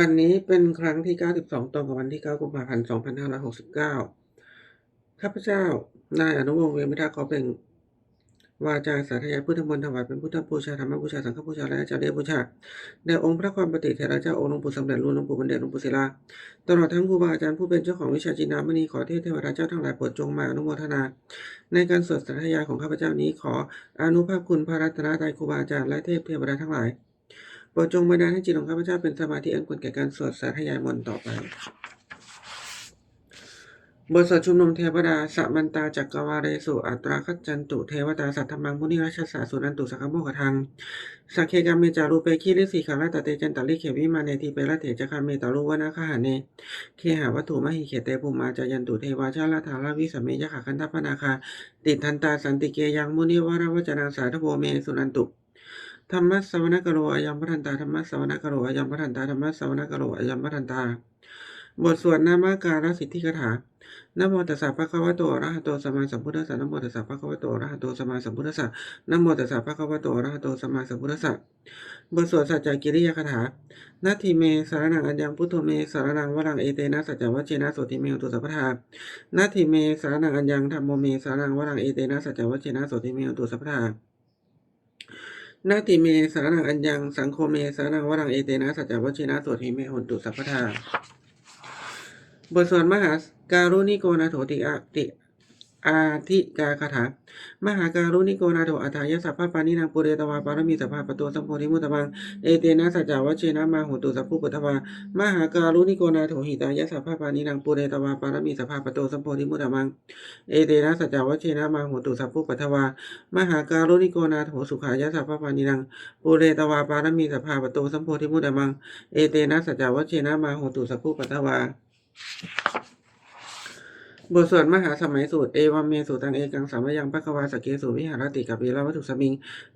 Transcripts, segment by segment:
วันนี้เป็นครั้งที่ 92 ตรงกับวันที่ 9 กุมภาพันธ์ 2569 ข้าพเจ้า นายอนุวงศ์เวียนพิทักษ์ขอเป็นวาจาสาธยายพุทธมนต์ถวายเป็นพุทธบูชาธรรมบูชาสังฆบูชาและอาจารย์เดชบูชาในองค์พระความปฏิเทระเจ้าองค์หลวงปู่สำเร็จรุ่นหลวงปู่บัณฑิตหลวงปู่ศิลาตลอดทั้งครูบาอาจารย์ผู้เป็นเจ้าของวิชาจินามณีขอเทพเทวดาเจ้าทั้งหลายโปรดจงมาอนุโมทนา ในการสวดสาธยายของข้าพเจ้านี้ขออนุภาพคุณพระรัตนตรัยครูบาอาจารย์และเทพเทวดาทั้งหลาย ปรดจงบันดาลให้จิตของข้าพเจ้าเป็นสมาธิอันควรแก่การสวดสาธยายมนต์ต่อไป บทสวดชุมนุมเทวดาสัมมันตาจักรวาเรสุอัตราคัจจันตุเทวตาสัทธมังมุนิราชสาสุนันตุสักขโมกทังสักเคกามเมจารุเปคิริสีขาราตเตจันตลิเขวิมาเนทีเปรเถจคาเมตารุวนาคหาเน เคหาวัตถุมหิเขเตภูมาจายันตุเทวาชาลาธาราวิสเมยะขะคันทพนาคาติทันตาสันติเกยังมุนิวารวจนังสาธโวเมสุนันตุ ธรรมะสวนกโรอายมพทันตาธรรมะสวนกโรอายมพทันตาธรรมะสวนกโรอายมพทันตา บทสวดนามาการสิทธิคาถานโมตัสสะภะคะวะโตอะระหะโตสัมมาสัมพุทธัสสะนโมตัสสะภะคะวะโตอะระหะโตสัมมาสัมพุทธัสสะนโมตัสสะภะคะวะโตอะระหะโตสัมมาสัมพุทธัสสะบทสวดสัจจกิริยาคาถานาทีเมสารนังอัญญังพุทโธเมสารนังวรังเอเตนะสัจจวัชเชนะโสติเมหุตุสัพพทานาทีเมสารนังอัญญังธัมโมเมสารนังวรังเอเตนะสัจจวัชเชนะโสติเมหุตุสัพพทา นาติเมสารังอัญญังสังโฆเมสารังวรังเอเตนะสัจจวัชินะสวดหิเมหนตุสัพพทาบทสวดมหาการุณิโกนาโถติอะติ อาทิกาคาถามหาการุณิโกนาโถอัฏฐายสัพพะปานินางปุเรตวาปารมีสัพพะปะโตสัมโพธิมุตตมังเอเตนะสัจจวัชเชนะมาหุตุสัพพุปทวามหาการุณิโกนาโถหิตายสัพพะปานินางปุเรตวาปารมีสัพพะปะโตสัมโพธิมุตตมังเอเตนะสัจจวัชเชนะมาหุตุสัพพุปทวามหาการุณิโกนาโถสุขายสัพพะปานินังปุเรตวาปารมีสภาปโตสัมโพธิมุตตมังเอเตนะสัจจวัชเชนะมาโหตุสัพพุปัทวา บทสวดมหาสมัยสูตรเอวัมเมสุตังเอกังสามยังภควาสเกสุวิหารติกับเวลาวัตถุสมิง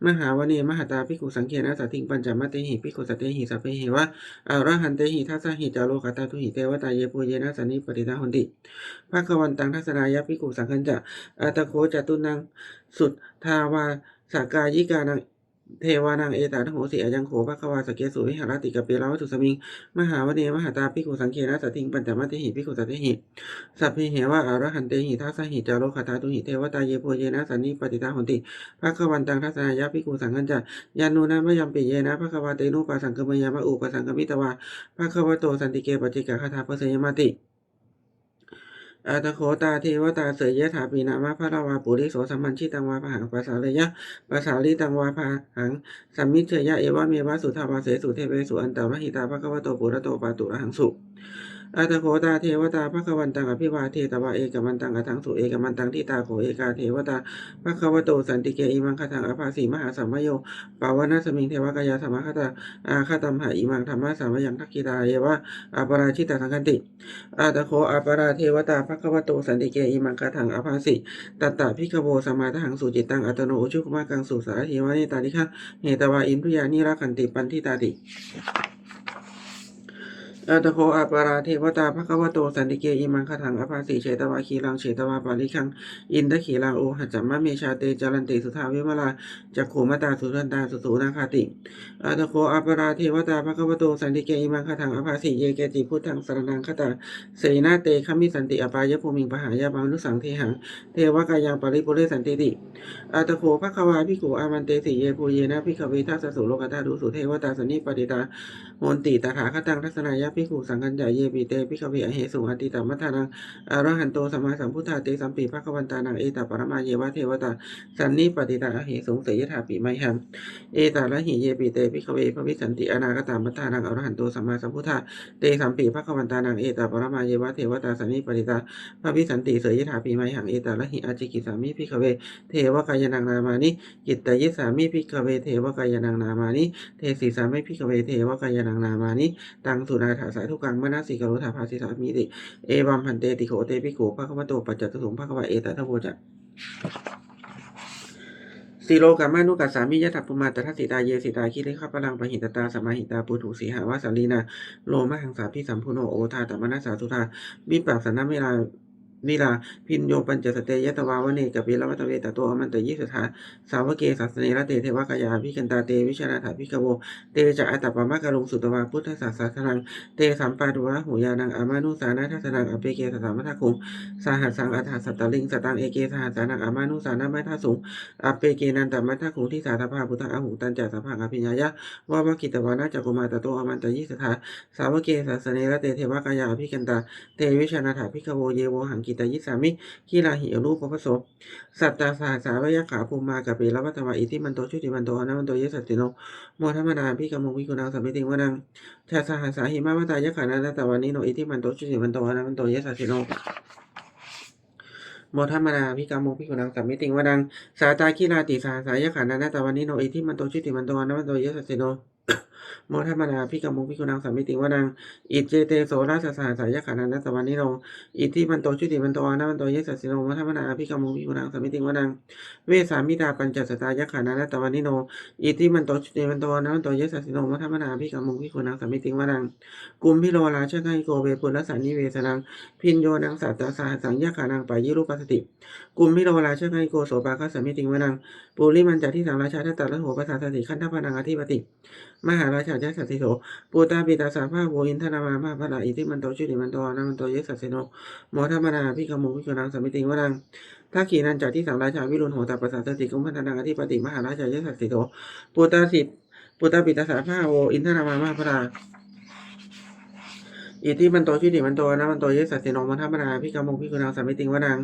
มหาวเนมหาตาภิกุสังเขนะสัติงปัญจมัตเตหิภิกขุสัตเตหิสัพเพเหวะอรหันเตหิทัสหิจาโลกตาตุหิเตวตาเยปุเยนะสันนิปติตาหนติภควันตังทัศนายะภิกุสังคัญจะอัตโคจตุนังสุดทาวาสากายิกานัง เทวานังเอตาทโหสิอายังโขภควาสเกสุวิหารติกเปลาวัตุสมิง มหาวเนมหาตาภิกขุสังเขนะสัตถิงปัญจมัตเตหิภิกขุสัตหิสัพเพเหวะอรหันเตหิทัสสหิจาโรคาตาตุหิเทวตาเยโพเยนะสันนิปติตาหนติภะควันตังทัสสายะภิกขุสังฆัญจะยานุนะมะยมปิเยนะภะควะเตนุปัสสังกมยามะอุปสังกมิตวาภะควโตสันติเกปจิกะคาถาปเสยมาติ อาตโคตาเทวตาเสยยะถาปีนามะพระราวาปุริโสสัมมันชิตังวาปะหังภาษาเลยะภาษาลิตังวาปะหังสัมมิเชยะเอวะเมวะสุทาวาเสสุเทเวสุอันตมหิตาภะคะวะโตปุระโตปาตุระหังสุ อาตโคตาเทวตาภคะวันตังอภิวาเทตวาเอกมันตังอทังสุเอกมันตังทิตาโขเอกาเทวตาภคะวโตสันติเกอิมังคทังอภาสีมหาสัมมโยปาวนาสมิงเทวกายาสมคตาอาคตัมหาอิมังธรรมะสามยังทักกิตาเยวะอาปราชิตาสังคันติอาตโคอาปราเทวตาภคะวโตสันติเกอิมังคทังอภาสีตัตตะพิกโวสมาทังสุจิตตังอัตโนชุกมากังสุสาเทวะเนตานิฆะเหตวาอินทุยานิรักขันติปันทิตาติ อาตโคอาปาราเทวตาภควโตสันติเกอิมังคถังอภาสีเฉตวาคีรังเฉตวาปาริคัง อินทขีรังโอหัจจมะเมชาเตจารันติสุทาวิมลาจักขูมตาสุทันตาสุสูนาคาติอาตโคอาปาราเทวตาภควโตสันติเกอิมังคถังอภาสีเยเกจิพุทธังสรนังคตาเสนาเตขมิสันติอปายภูมิงปหายาบังนุสังเทหังเทวกายังปริปุเรสันติติอาตโคภควาภิกุอามันเตสีเยภูเยนะภิกขเวทัสสุโลกตาดุสุเทวตาสนิปติตาโหนติตถาคตังทัศนายะภิกขุสังกัญจายเยปิเตภิกขเวอเหสุอติตมมัทานังอรหันโตสัมมาสัมพุทธาเตสัมปีภควันตานังเอตปรมาเยวะเทวตาสันนิปติตาอเหสุงเสยถาปิไมหังเอตาละหิเยปิเตภิกขเวภวิสันติอนาคตามัทานังอรหันโตสัมมาสัมพุทธาเตสัมปีภควันตานังเอตปรมาเยวะเทวตาสันนิปติตาภวิสันติเสยถาปิไมหังเอตาละหิอาจิกิสามิภิกขเวเทวกายนังนามานิกิตตยิสามิภิกขเวเทวกายนังนามานิเทสีสามิภิกขเวเทวกายนังนามานิตังสุนาถาสายทุกังมนาสิกรุธาภาสิสามีติเอวัมพันเตติโขเตปิโขภะคะวะโตปัจจตุสงภะคะวะเอตตะโพจะสีโลกามานุกัสสามิยะถัปปมาตทัสสิตาเยสิตาคิริขปะลังปะหิตตาสมาหิตาปุถุสีหาวาสาลีนาโลมะหังสาพิสัมพุโนโอทาตมนัสสาสุธาวิปัสสนาเมลา นิลาพินโยปัญจสเตยตวาวเนกปิลวัตเวตโตอมันตยิสถาสาวเกสัสเนระเตเทวกายาพิกันตาเตวิชนาถาพิกโวเตจะอัตตปมะกะลงสุตวาพุทธศาสสนังเตสัมปาดุวะหูยานังอามานุสานาทัสนังอเปเกสสามัทคุงสหัสสังอัฏฐสัตตลิงสตังเอเกสหัสสานังอามานุสานามัทสุงอเปเกนันตมัทคุงที่สาธภาพุทธอาหุตันจัสภาอภิญญายะวาวกิตวานาจักุมาตโตอมันตยิสถาสาวเกสัสเนระเตเทวกายาพิกันตาเตวิชนาถาพิกโวเยโวหังกิิตายิสามิขีลาหิอรูปพระโสสัตตาสาสาวยขาภูมากับเปรวัตวะอิทิมันโตชุติมันโตอนัมันโตเยสัตติโนโมทัมมนาพิกมงวิกุณังสัมมิติงวนังชาสหสาหิมาวตายะขานาตตวานิโนอิทิมันโตชุติมันโตอนัมันโตเยสัตติโนโมทัมมนาพิกามงพิกุณังสัมมิติงวนังสาตาคิราติสาสายะขานาตตวานิโนอิทิมันโตชุติมันโตอนัมันโตเยสัตติโน โมทัมมนาพิกมงพิกุณังสัมมิติงวนัง อิเจเตโสราสสาสายะขานาตตวานิโนอิทธิมันโตชุติมันโตอนามันโตเยสัสิโนมัมนาภิกรรมวิกุณังสามิติงวนัง เวสามิตาปัญจสตายขานานัตตวานิโนอิทธิมันโตชุติมันโตอนามันโตเยสัสิโนมัมนาภิกรรมวิกุณังสามิติงวนัง กุมพิโรราชกัยโกเวปุรสานิเวสนัง พินโยนังสัตตาสาสังยขานังปายิรูปัสติ กุมพิโรราชกัยโกโสปาคัสสมิติงวนัง ปุริมันจัที่สังราชาทัตตะละโหปสาสติขันธพนังอธิปติ มหาราชาจัสสติโสปูตาปิตาสาภาโวอินทนามามาพระอิทธิมันโตชุติมันโตนามันโตเยสัสสิโนมอธรรมนาพิกมุพิกนังสมิติงวนังถ้าขีนันจากที่สังราชาวิรุณโหตปัสสะสติกุมพันธนังอธิปติมหาราชายสัสสิโตปุตาสิปุตตาปิตาสาภาโวอินทนามามาพราอิติมันโตชุติมันโตนะมันโตเยสัสสิโนมธรรมนาพิกมุพิกนังสมิติงวนัง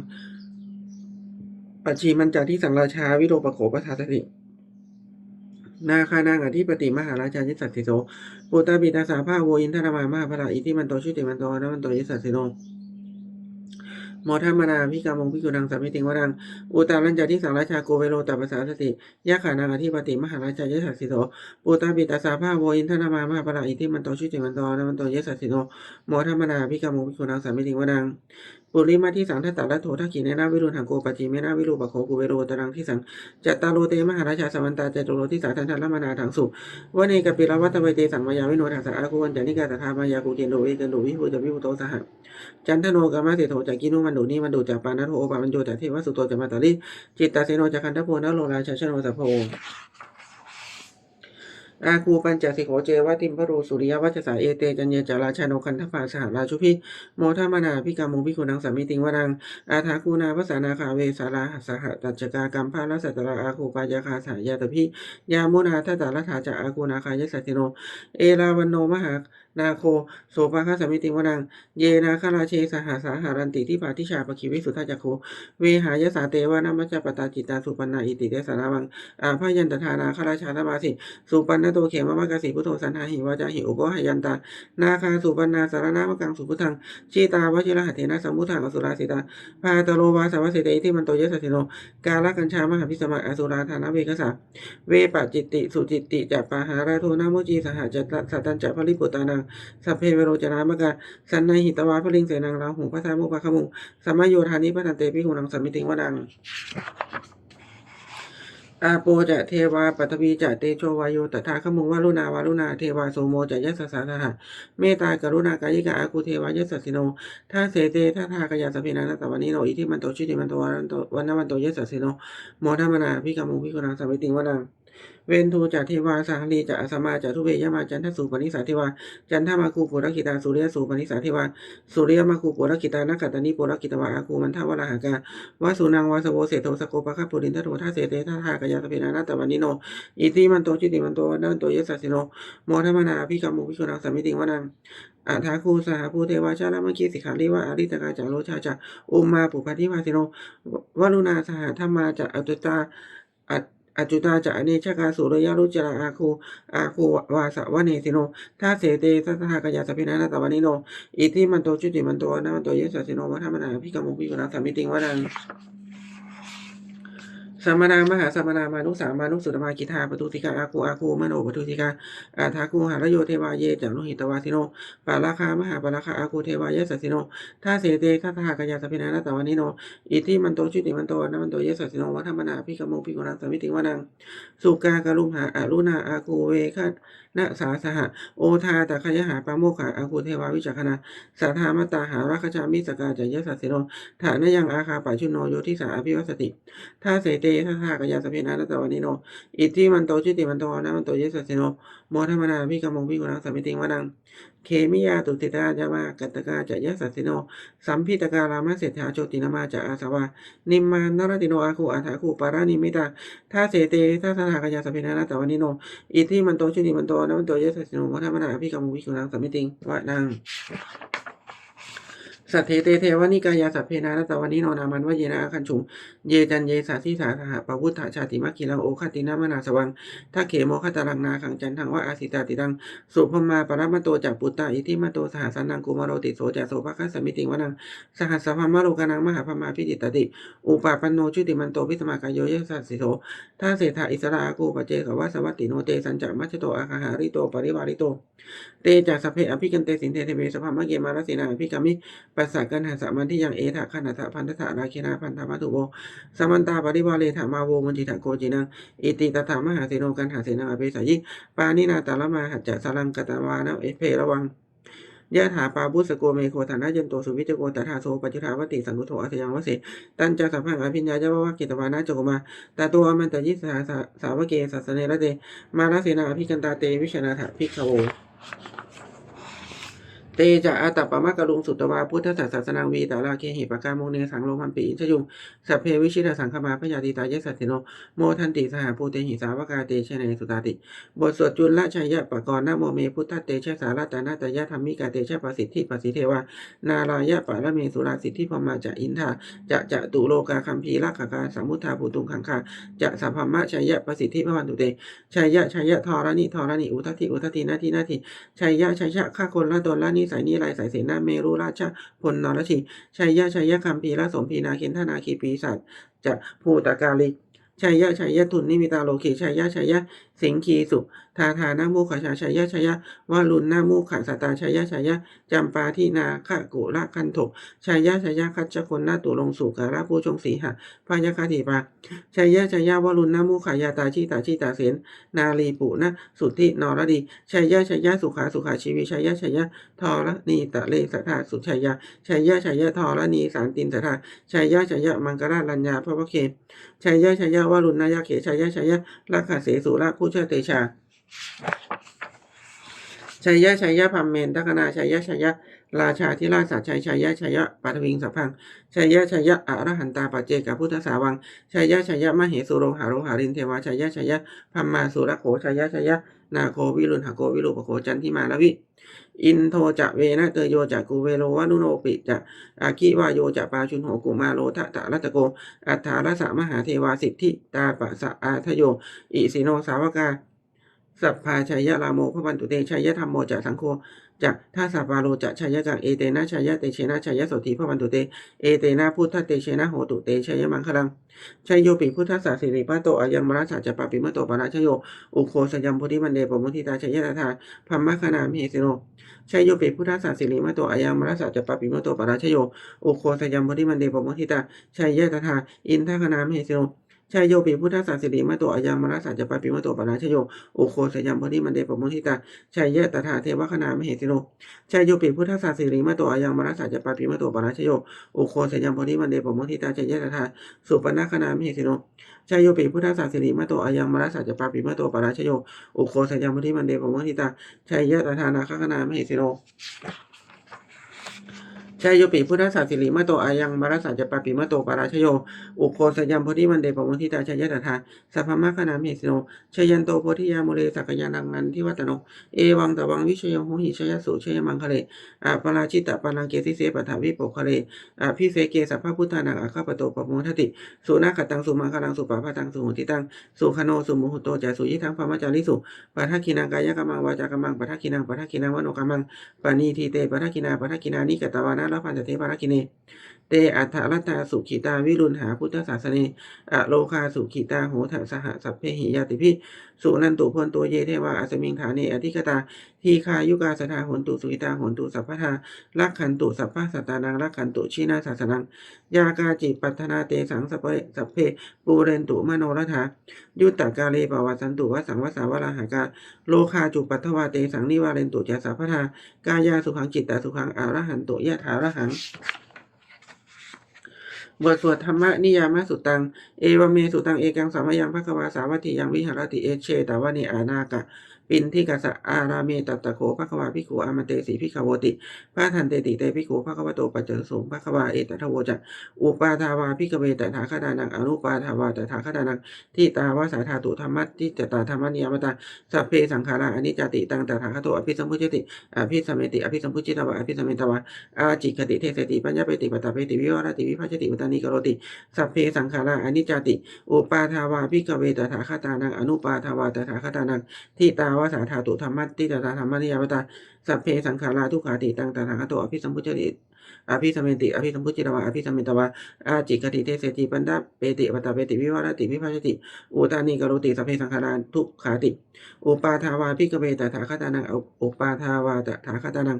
ปัจฉีมันจากที่สังราชาวิโรปโขปัสสะสติ นาคานางอธิปติมหาราชายสัสสิโสปุตตาปิตาสาภาโวอินทนามามาพราอิติมันโตชุติมันโตนะมันโตเยสัสสิโนมอธรรมนาพิกามงพิกุนังสัมมิติงวรังอุตารัญจาที่สังราชาโกเวโรตัปสาสติยะขานังอธิปติมหาราชายสัสสิโตปุตตาปิตาสาภาโวอินทนามามหาปราอิทิมันโตชุติมันโตนะมันโตเยสัสสิโตหมอธรรมนาพิกามงพิกุนังสัมมิติงวรังปุริมาที่สังทัตตะละโททักขีเนนาวิรุณหังโกปจิเมนาวิรูปะโคกุเวโรตรังที่สังจัตตาโรเตมหาราชาสมันตาเจตุโรที่สาทันทันละมนาถังสุวเนกปิรวัตเวเตสังมายาวิโนทังสาอาคุวันจานิกาตถามายากุเกนโดเวเกนโดวิภูจวิภูโตสหจันทโนกามาเสโทจากกินุมันดูนี่มันดูจากปานัทโอปามันโยจากเทวสุโตจากมาตาลิจิตตาเสโนจากคันทโพนโลราชาชโนสัพโพ อาคูปัญจสิโขเจวติมพรูสุริยวัชสาเอเตจันเยจาราชาโนคันทภาสหราชุพิโมทามนาพิกามุพิคุนังสามิติงวนังอาทาคูนาภาษานาคาเวสาราหัสหตัจกากรรมภาลสัตระอาคูปายาคาสายาตพิยามุนาทัตตาลถาจะอาคูนาคายสัตติโน เอราวันโนมหา นาโคโสภาคสมิติวนัง เยนาคาราเชสหาสาหารันติที่ปาทิชาปคิวิสุทธาจักโค เวหายสาเตวานามัจจปตาจิตาสุปันนาอิติเตสาราวัง อาพยันตทานาคาราชาธมาสิ สุปันนโตเขมมะกสิพุทโธสันหาหิวาจาหิอุปหายันตา นาคาสุปันนาสารนามกังสุพุทังชีตาวชิระหเทนะสัมมุทังอสุราสิตา พาตโลวาสวัสเตอิที่มันโตเยสสิโน กาลกัญชามหาพิสมัยอสุราธานาเวกสาเวปจิตติสุจิตติจัปปาหาราโทนาโมจีสหจัตสัตตัญจะพลิปุตานังสัพเพเวโรจนามกาสันในหิตวาพลิงเสนังราหุงพระสามุปะขมุงสัมมาโยธานิพระตันเตปิหุนังสัมมิติงวนังอาโปจะเทวาปัทวีจะเตโชวายโยตถาขมุงวารุณาวารุณาเทวาโสโมจะยัสสาสหะเมตตากรุณากายิกาอาคุเทวายัสสสิโนท่าเสเตท่าทากยาสพินานตวันนิโนอิทิมันโตชิติมันโตวันโตวันนมันโตยัสสสิโนโมธรรมนาพิกามุพิกุณังสัมมิติงวนัง เวนทูจะเทวาสาหลีจะอสมาจะทุเบยมาจันทสุปนิสาเทวาจันทมาคูปุรกิตาสุริยสูปนิสาเทวาสุริยมาคูปุรกิตานักขัตตานิปุรกิตวาอาคูมันทาวราหากาวาสุนังวาสโวเสโทสโกปะคัปปุรินทโทท่าเสเตท่าทากยาสพินานัตวันนิโนอิติมันโตจิติมันโตวันนันโตยสัสิโนโมทมนาพิกรรมุพิคุนังสมิติงวนังอาทาคูสหภูเทวาชาลามคีสิขาลิวะอาริตกาจาโรชาจาอุมมาปุปฏิวาสิโนวรุณาสหธรรมาจะอจุตาอั อจุตาจะเนชกาสุรยารุจราอาคูอาคูวาสวเนสิโนท่าเสเตสัทธากยาสพินานาตวานิโนอิติมันโตจุติมันโตนะมันโตเยสัสสิโนมัธมนาพิกรรมุพิคุนังสัมมิติงวนัง สัมมนามหาสัมมนามานุสามานุสุตมากิทาปทุติกาอาคูอาคูมโนปทุติกาอาทาคูหารโยเทวาเยจันุหิตวาสิโนปาราคามหาปาราคาอาคูเทวายสัสสิโนท่าเสเตทัทหากยาสพินานาตวานิโนอิทิมันโตชุติมันโตนะมันโตเยสัสสิโนวัฒมนาพิกโมพิโกนังสมิติวานังสุกากรุมหาอารุณาอาคูเวคะนะสาสหะโอทาตะคยหาปาโมขะอาคูเทวาวิจักขณาสัทธามตาหารัคชามิสกาจายสัสสิโนฐานยังอาคาปะชุโนโยทิสาอภิวัสติท่าเสเตท่าทากายาสพินาตตวานิโน อิทธิมันโตชิติมันโตนะมันโตเยสสสิโน โมธรรมนาพิกมงพิกุณังสัมมิติงวนัง เคมิยาตุติตายามากัตตกาจะยสสสิโน สัมพิตการามเศรษฐาโชตินามาจะอาสวา นิมมานรติโนอาคูอาถาคูปารานิมิตาท่าเสเตท่าทากยาสพินาตตวานิโน อิทธิมันโตชิติมันโตนะมันโตเยสสสิโน โมธรรมนาพิกมงพิกุณังสัมมิติงวนัง สัทเทเตเทวานิกายาสัพเพนารัตวานิโนนามันวะเยนะอาคันชุง เยจันเยสาสิสาสหปวุฒชาติมัคคิลังโอคตินามนาสวังทักเขโมคตารังนาขังจันทังวะอาสิตาติดัง สุพมาปรมโตจากปุตตาอิทิมาโตสหสันนังกุมารโรติโสจาโสภคัสสมิติงวนัง สหัสสะพมะโลกนังมหาพมาพิจิตติ อุปาปันโนชุติมันโตพิสมากายโยยสัสสิโสท่าเศรษฐาอิสระอากูปเจกวะสวัตติโนเตสัญจมัชโตอาคาหาริโตปริวาริโต เตจากสพเพอภิกันเตสินเทเทเวสภามะเกมาลสีนาภิกามิปัสสะกันหาสามันที่ยังเอถะขันหะพันธะราคินาพันธมัตุโบสมันตาปริวาเลถามาโวมุนจิตะโกจินังอิติตถามหาเสโนกันหาเสนาอภิสายิปานินาตาลมาหัจจะสลังกตวานะเอเพระวังยะถาปาบุสโกเมโคฐานะยันโตสุวิจโกตถาโสปัจจุทาวติสังกุโทอัสยังวเสตันจสัพพังอภิญญาจวะกิตวานะจกมาตาตัวมันตยิสาสาวเกสัสเนระเตมาลเสนาอภิกันตาเตวิชนาถภิกขโว เตจะอาตัปปะมะกะลุงสุตตวาพุทธศาสนาวีตาลาเคหิปะกาโมเนสังโลมันปีอิชยุงสัพเพวิชิตาสังคมาพยาติตายสัตติโนโมทันติสหภูเตหิสาวกาเตชะเนสุตาติ บทสวดจุลละชัยยะปะกรณะโมเมพุทธเตชะสารัตนาตยะธรรมิกาเตชะปสิทธิปสิเทวา นารายะปะละเมสุราสิทธิพมาจะอินทาจะจะตุโลกาคัมภีรักขกาสมุทธาปุตุงขังคาจะสัพพมะชัยยะประสิทธิพวันตุเตชัยยะชัยยะทอรณิทอรณิอุทัติอุทัตินาทีนาทีชัยยะชัยยะข้าคนละตนละนิสายนิไรสายเสนาเมรุราชพลนรชีชัยยะชัยยะคำพีระสมพีนาเคินทนาคีปีศาจจะภูตกาลิชัยยะชัยยะทุนนิมิตาโลเคชัยยะชัยยะสิงคีสุ ทาทานาโมขชาชัยยะชัยยะวารุณนาโมขสตาชัยยะชัยยะจำปาที่นาขะกุละคันถกชัยยะชัยยะคัจจคนนาตุลงสุการะผู้ชงสีหะพายะคาติปาชัยยะชัยยะวารุณนาโมขายาตาชิตาชิตาเสนนาลีปุนะสุทธินรดีชัยยะชัยยะสุขาสุขาชีวิชัยยะชัยยะทอระนีตะเลสทาสุชัยะชัยยะชัยยะทอระนีสารตินสทาชัยยะชัยยะมังกราลัญญาพระวเคชัยยะชัยยะวารุณนายะเขชัยยะชัยยะลักขเสสุระผู้เชเตชา ชัยยะชัยยะพัมเมนทักนาชัยยะชัยยะราชาธิราชสัจชัยชัยยะชัยยะปัทวิงสัพพังชัยยะชัยยะอรหันตาปัจเจกพุทธสาวังชัยยะชัยยะมเหสุโรหาโรหารินเทวาชัยยะชัยยะพัมมาสุรโขชัยยะชัยยะนาโควิรุณหโกวิรูปโคจันทิมาลวิอินโทจะเวนะเตโยจะกูเวโรวานุโนปิจะอาคิวาโยจะปาชุนโหกุมาโลทะตะรัตโกอัฏฐารสะมหาเทวาสิทธิตาปะสะอาทโยอิสิโนสาวกา สัพพาชัยยะรามโมพระวันตุเตชัยยะธรรมโมจะสังโฆจะท่าสาปาโลจะชัยยะกังเอเตนะชัยยะเตเชนะชัยยะโสติพระวันตุเตเอเตนะพุทธเตเชนะโหตุเตชัยยะมังคลังชัยโยปิพุทธสาสิริปะโตอายังมรัสสจะปะปิมะโตปะนะชยโยอุโคสยัมพุทธิมันเดปมุทิตาชัยยะตถาพัมมะคณามิเหสิโนชัยโยปิพุทธสาสิริมะโตอายังมรัสสจะปะปิมะโตปะนะชยโยอุโคสยัมพุทธิมันเดปมุทิตาชัยยะตถาอินทคณามิเหสิโน ชัยโยปิพุทธศาสิริมะโตอายังมรัสสะจะปปิมะโตปนะชโยโอโคสยัมพุทธิมันเดปมุทิตาชัยยะตถาเทวคณามเหสิโนชัยโยปิพุทธศาสิริมะโตอายังมรัสสะจะปปิมะโตปนะชโยโอโคสยัมพุทธิมันเดปมุทิตาชัยยะตถาสุปนาคณามเหสิโนชัยโยปิพุทธศาสิริมะโตอายังมรัสสะจะปปิมะโตปนะชโยโอโคสยัมพุทธิมันเดปมุทิตาชัยยะตถานาคคณามเหสิโน ชัยโยปิพุทธศาสิริมะโตอายังมรัสสะจะปะปิมะโตปะราชโย อุโคสยัมโพธิมันเดปมุทิตาชัยยะตถาสัพพมะคณามเหสโนชยันโตโพธิยาโมเลสักยานังนันทิวัตโน เอวังตะวังวิชยโหหิชยสุชยมังคะเลอะปราชิตะปารังเกสิเสปะถาวิปกคะเลอะพิเศเกสัพพะพุทธานังอะคาปโตปะโมทติสุนาคตังสุมังคลังสุปะพะตังสุโหติตังสุขโนสุมุหุโตจะสุยิทังพมจาริสุปัทคินังกายกรรมังวาจากรรมังปัทคินังปัทคินังวโนกรรมังปานีทีเตปัทคินาปัทคินานิกตวานะละพันตเทปัทคิเน เตอัฏฐรัตตาสุขิตาวิรุณหาพุทธศาสเนอโลคาสุขิตาโหทสหสัพเพหิยาติพิสุนันตุพนตัวเยเทวาอัสมิงฐาเนอธิกตา ทีคายุกาสทาหนตุสุขิตาหนตุสัพพทาลักขันตุสัพพะสัตตานังลักขันตุชีนาศาสนังยากาจิปัฏนาเตสังสพเพสัพเพปูเรนตุมโนรถายุตตกาเลปวัสสันตุวสังวสาวราหากาโลคาจุปัทวาเตสังนิวาเรนตุจะสัพพทากายาสุขังจิตตสุขังอารหันตุยะถารหัง บทสวดธรรมนิยามสุตัง เอวเมสุตัง เอกังสามยังพระกวาสาวัตถิยังวิหารติเอเชตาวะเนอานากะ ปินทิกสะอาราเมตัตตะโขภควาภิกขุอามเตสีภิขโวติพระทันเตติเตภิกขุภควโตปัจจสงภควาเอตทะโวจะอุปาทาวาภิกเวตถาคตานังอนุปาทาวาตถาคตานังทิตาวาสาธาตุธรรมัตทิจตาธรรมนิยามตาสัพเพสังขาราอนิจจติตังตถาคโตอภิสัมพุจติอภิสัมเมติอภิสัมพุจิตวะอภิสัมเมตวะอาจิคติเทเสติปัญญาเปติปตตาเปติวิวรติวิภัชติอุตานิกโรติสัพเพสังขาราอนิจจติ อุปาทาวาพิกเวตถาคตานังอนุปาทาวาตถาคตานังทิตาวาสาธาตุธรรมะติตตาธรรมนิยามตาสัพเพสังขาราทุกขาติตังตถาคโตอภิสัมพุจติอภิสัมเมติอภิสัมพุจิตวะอภิสัมเมตวะอาจิกติเทเสติปันดาเปติปตตาเปติวิวรติวิภาชติอุตานิกรุติสัพเพสังขาราทุกขาติ อุปาทาวาพิกเวตถาคตานังอุปาทาวาตถาคตานัง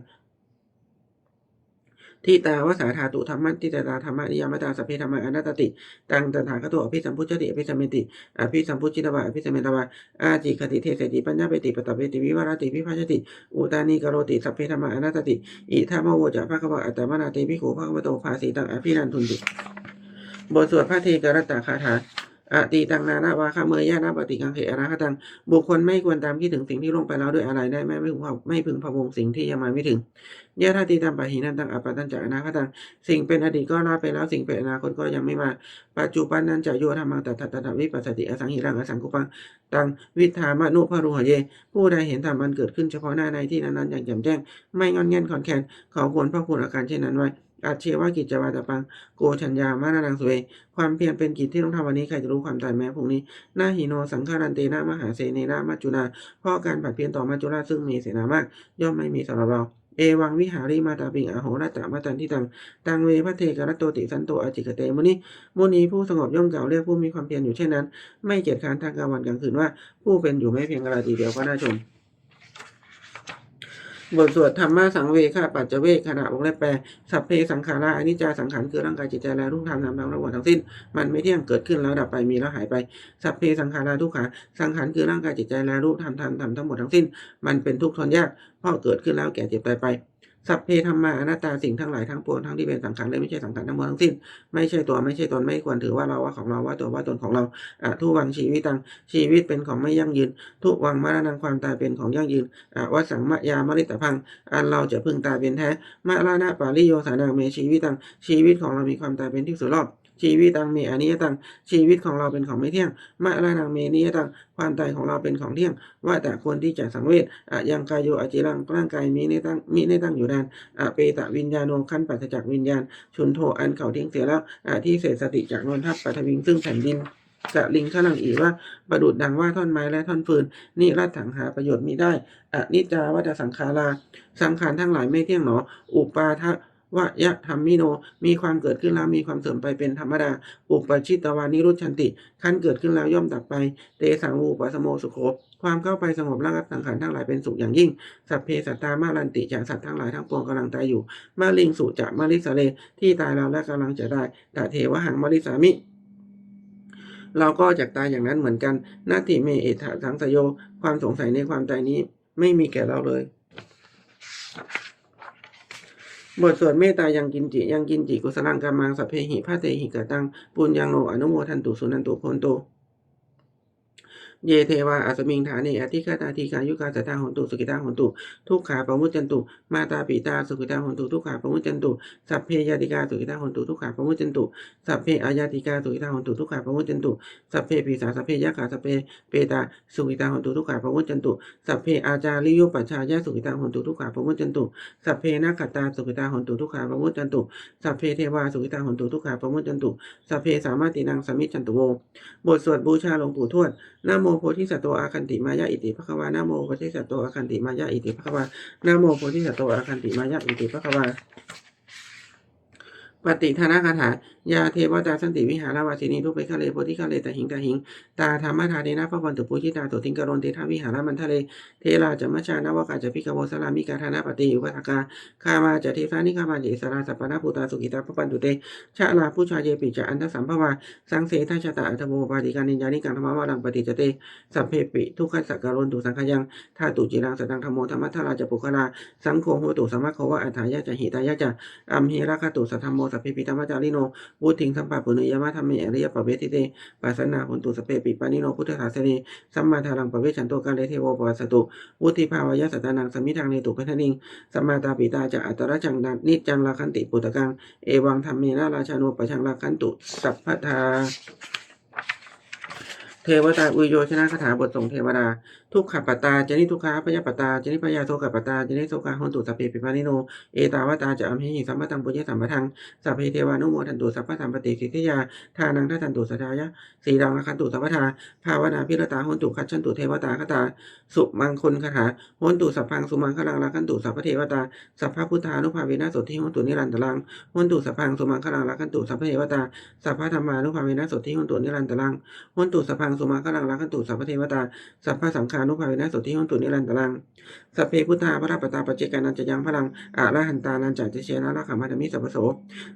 ทิตาวสาธาตุธรรมัติตตาธรรมะนิยามตาสัพเพธรรมะอนัตติตังตถาคตอภิสัมพุจติอภิสัมเมติอภิสัมพุจิตวะอภิสัมเมตวะอาจิคติเทเสติปัญญาเปติปตตเปติวิวารติวิภัชติอุตานิกโรติสัพเพธรรมะอนัตติอิทัมโวจะภะควะอัตมนาเตภิกขุภะควะโตภาสีตังอภินันทุนติบทสวดพระเทกรัตตาคาถา อติตังนานาวาคาเมยยะนาปฏิกังเขอนาคตัง บุคคลไม่ควรตามคิดถึงสิ่งที่ล่วงไปแล้วด้วยอะไรได้ไม่ไม่พึงพะไม่พึงพะวงสิ่งที่ยังมาไม่ถึงยะธาติตัมปะหินันตังอัปปตันจะอนาคตัง สิ่งเป็นอดีตก็ลาไปแล้วสิ่งเป็นอนาคตก็ยังไม่มา ปัจจุบันนั้นจะโยธรรมังตัตถะวิปัสสติอสังหิรังอสังกุปังตังวิธามนุภารุหเย ผู้ใดเห็นธรรมมันเกิดขึ้นเฉพาะหน้าในที่นั้นๆอย่างแจ่มแจ้ง ไม่งอนแง่นขอนแคนขาควรพระคุณอาการเช่นนั้นไว้ อาเชวะกิจจวาตปัง โกชัญญามานานังสเว ความเพียรเป็นกิจที่ต้องทำวันนี้ ใครจะรู้ความตายแม้พรุ่งนี้ หน้าหิโนสังฆารันเตนะมหาเสเนนะมัจจุนาเพราะการผัดเพียรต่อมัจจุราชซึ่งมีเสนามาก ย่อมไม่มีสำหรับเราเอวังวิหาริมาตาปิงอโหราตามาตันที่ตัง ตังเวพระเทกรตโตติสันโตอจิกเตมุนิมุนีผู้สงบย่อมกล่าวเรียกผู้มีความเพียรอยู่เช่นนั้น ไม่เกียจค้านทางกลางวันกลางคืนว่า ผู้เป็นอยู่ไม่เพียงกระทีเดียวก็น่าชม บทสวดธรรมะสังเวคาปัจเจเวคขณะวงเล็บแปลสัพเพสังขาราอนิจจาสังขารคือร่างกายจิตใจและรูปธรรมนามธรรมทั้งหมดทั้งสิ้น มันไม่เที่ยงเกิดขึ้นแล้วดับไปมีแล้วหายไปสัพเพสังขาราทุกขาสังขารคือร่างกายจิตใจและรูปธรรมธรรมธรรมทั้งหมดทั้งสิ้น มันเป็นทุกข์ทนยากเพราะเกิดขึ้นแล้วแก่เจ็บตายไป สัพเพธรรมาอนัตตาสิ่งทั้งหลายทั้งปวงทั้งที่เป็นสังขารและไม่ใช่สังขารทั้งหมดทั้งสิ้น ไม่ใช่ตัวไม่ใช่ตนไม่ควรถือว่าเราว่าของเราว่าตัวว่าตนของเราอะทุวังชีวิตังชีวิตเป็นของไม่ยั่งยืน ทุวังมรณังความตายเป็นของยั่งยืนอะวสังมะยามริตพังอันเราจะพึงตายเป็นแท้มรณะปาริโยสานังเมชีวิตังชีวิตของเรามีความตายเป็นที่สุดรอบ ชีวิตังเมอนิยตัง ชีวิตของเราเป็นของไม่เที่ยงมะลานังเมนิยตัง ความตายของเราเป็นของเที่ยง ว่าแต่ควรที่จะสังเวชอะยังกายโยอจิรังร่างกายมีในตั้งมีในตั้งอยู่นานอะเปตะวิญญาโนขั้นปัสจากวิญญาณ ชุนโทอันเขาทิ้งเสียแล้วอะที่เศษสติจากนนทัพปัทวิงซึ่งแผ่นดินจะลิงขลังอีกว่าประดุดดังว่าท่อนไม้และท่อนฟืน นี่รัดถังหาประโยชน์มิได้อนิจจาวัฏสังขารา สังขารทั้งหลายไม่เที่ยงหนอ อุปาทะ วะยะธรรมิโน มีความเกิดขึ้นแล้วมีความเสื่อมไปเป็นธรรมดา อุปชิตวานิรุชชันติ ขั้นเกิดขึ้นแล้วย่อมดับไป เตสังวูปสโมสุโขความเข้าไปสงบระงับสังขารทั้งหลายเป็นสุขอย่างยิ่ง สัพเพสัตตามาลันติจากสัตว์ทั้งหลายทั้งปวงกำลังตายอยู่ มาลิงสุจะมาลิสาเล ที่ตายแล้วและกำลังจะได้ตเทวหังมาลิสามิเราก็จะตายอย่างนั้นเหมือนกัน นาทิเมเอถะสังสยโย ความสงสัยในความตายนี้ไม่มีแก่เราเลย บทสวดเมตตายังกินจิยังกินจิกุสลังกามังสัพเพหิพาเตหิกตังปุญญังโนอนุโมทันตุสุนันตุโพนโต เยเทวาอัสมิงฐาเนอธิคาตาทีกายุกาสตาหนตุสุกิตาหนตุ ทุกขาปมุจจันตุ มาตาปิตาสุกิตาหนตุ ทุกขาปมุจจันตุ สัพเพยาติกาสุกิตาหนตุ ทุกขาปมุจจันตุ สัพเพอายาติกาสุกิตาหนตุ ทุกขาปมุจจันตุ สัพเพปีสาสัพเพยักขาสัพเพเปตาสุกิตาหนตุ ทุกขาปมุจจันตุ สัพเพอาจาริยุปัชายะสุกิตาหนตุ ทุกขาปมุจจันตุ สัพเพนักขตาสุกิตาหนตุ ทุกขาปมุจจันตุ สัพเพเทวาสุกิตาหนตุ ทุกขาปมุจจันตุ สัพเพสามารถตินังสมิจันตุโว บทสวดบูชาหลวงปู่ทวดนะโมโพธิสัตว์อาคันติมายะอิติภควานะโมโพธิสัตว์อาคันติมายะอิติภควานะโมโพธิสัตว์อาคันติมายะอิติภควาปฏิทานาคาถา ยาเทวตาสันติวิหารวาสินีทุเปคะเลโพธิคะเลตหิงตหิง ตาธรรมธาเนนะพระวันตุปุชิตาตุทิงกรณเตทาวิหารมันทะเล เทราจะมัชานวกาจะพิกโวสลามิกาธานาปฏิอุปทากาคามาจะเทสานิคามาเจสราสัปปนาภูตาสุกิตาพปันตุเตชะลาผู้ชายเยปิจะอันทสัมภวาสังเสทชะตาอัตโมปาติการนิยานิกังธรรมวารังปฏิจเตสัพเพปิทุกขสักการนตุสังขยังธาตุจิรังสตังธรรมโมธรรมะทราจะปุคลาสังโฆโหตุสมมาโควะอัฏฐายะจะหิตายะจะอัมหิราคตุสัทธรรมโมสัพพปิธรรมจาริโนวุถิงสัมปะปุเนยมะธรรมเมอริยปะเวทิเตปัสสนาหุนตุสเพปิปานิโนพุทธศาสเนสัมมาทารังปะเวชันโตกาเลเทโวปัสสตุวุธิภาวายสัตตานังสมิทังเนตุพัทนิงสัมมาตาปิตาจะอัตระจังนัดนิจังราคันติปุตตะกังเอวังธรรมเมนะราชานุปชังราคันตุสัพพทาเทวตาอุโยชนะคาถาบทส่งเทวดาทุกขปตตาจนิทุกขาพยาปตตาจนิพยาโทกปตตาจนิโสกาหนตุสัพเพปิปานิโน เอตาวตาจะอัมหิสัมปตังปุญญสัมปทังสัพเพเทวานุโมทันตุสัพพะสัมปติสิทธิยาทานังทัตันตุสัทายะสีดังละคันตุสัพพทาภาวนาพิรตาหนตุคัจฉันตุเทวตาคตา สุมังคลคาถาหนตุสัพพังสุมังคลังละคันตุสัพพเทวตาสัพพะพุทธานุภาเวนะสดที่หนตุนิรันตรังหนตุสัพพังสุมังคลังละคันตุสัพพเทวตาสัพพะธรรมานุภาเวนะสดที่หนตุนิรันตรังหนตุสัพพังสุมังคลังละคันตุสัพพเทวตาสัพพสังฆานุภาเวนะสดที่หนตุนิรันตรังสัพเพพุทธาพระปตาปเจกานันจะยังพลังอะระหันตานันจะเจเชนะระขัมมัตมิสัพโส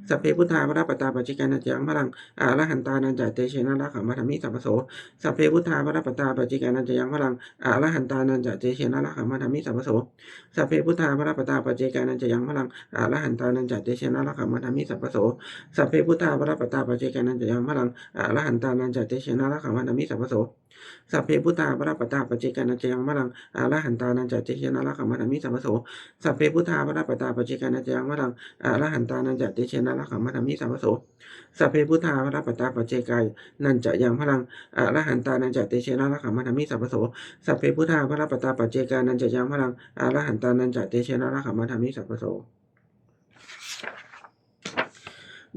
สัพเพพุทธาพระปตาปเจกานันจะยังพลังอะระหันตานันจะเตเชนะระขัมมัตมิสัพโสสัพเพพุทธาพระปตาปเจกานันจะยังพลังอะระหันตานันจะเตเชนะระขัมมัตมิสัพโสสัพเพพุทธาพระปตาปเจกานันจะยังพลังอะระหันตานันจะเตเชนะระขัมมัตมิสัพโสสัพเพพุทธาพระปตาปเจกานันจะยังพลังอะระหันตานันจะเตเชนะระขัมมัตมิสัพโส สัพเพพุทธาพระปตาปจเจกานันจะยังพลังอาระหันตานันจะเจเชนะระขัมมัตมิสัมปโสสัพเพพุทธาพระปตาปเจกานันจะยังวรังอาระหันตานันจะเจเชนะระขัมมัตมิสัมปโสสัพเพพุทธาพระปตาปเจกายนันจะยังพลังอาระหันตานันจะเตเชนะระขัมมัตมิสัมโสสัพเพพุทธาพระปตาปเจกานันจะยังพลังอาระหันตานันจะเตเชนะระขัมมัตมิสัมโส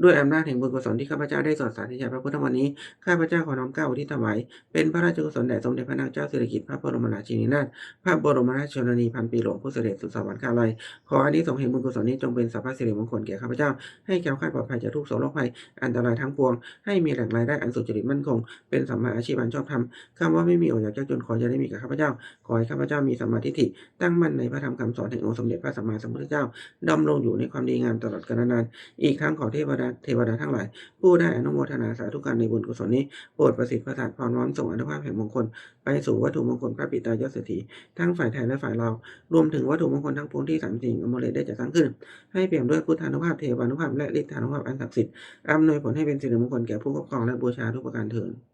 ด้วยอำนาจแห่งบุญกุศลที่ข้าพเจ้าได้สอดสาธยายพระพุทธวันนี้ ข้าพเจ้าขอน้อมเกล้าอุทิศถวายเป็นพระราชกุศลแด่สมเด็จพระนางเจ้าสิริกิติ์พระบรมราชินีนาถพระบรมราชชนนีพันปีหลวงผู้เสด็จสู่สวรรคาลัย ขออานิสงส์แห่งบุญกุศลนี้จงเป็นสัพพสิริมงคลแก่ข้าพเจ้า ให้แคล้วคลาดปลอดภัยจากทุกโศกโรคภัยอันตรายทั้งปวง ให้มีแหล่งรายได้อันสุจริตมั่นคง เป็นสัมมาอาชีพอันชอบธรรมคำว่าไม่มีอดอยากยากจนขออย่าได้มีกับข้าพเจ้า ขอให้ข้าพเจ้ามีสัมมาทิฏฐิตั้งมั่นในพระธรรมคำสอนแห่งองค์สมเด็จพระสัมมาสัมพุทธเจ้าดำรงอยู่ในความดีงามตลอดกาลนาน อีกทั้งขอเทวดาเทวดาทั้งหลาย ผู้ได้อนุโมทนาสาธุการในบุญกุศลนี้โปรดประสิทธิ์ประสาทพรน้อมส่งอนุภาพแห่งมงคล ไปสู่วัตถุมงคลพระปิตายศเศรษฐีทั้งฝ่ายไทยและฝ่ายเรา รวมถึงวัตถุมงคลทั้งปวงที่สามสิ่งอมฤตได้จัดสร้างขึ้น ให้เปี่ยมด้วยพุทธานุภาพเทวานุภาพและฤทธานุภาพอันศักดิ์สิทธิ์อำนวยผลให้เป็นสิริมงคลแก่ผู้ครอบครองและบูชาทุกประการเถิด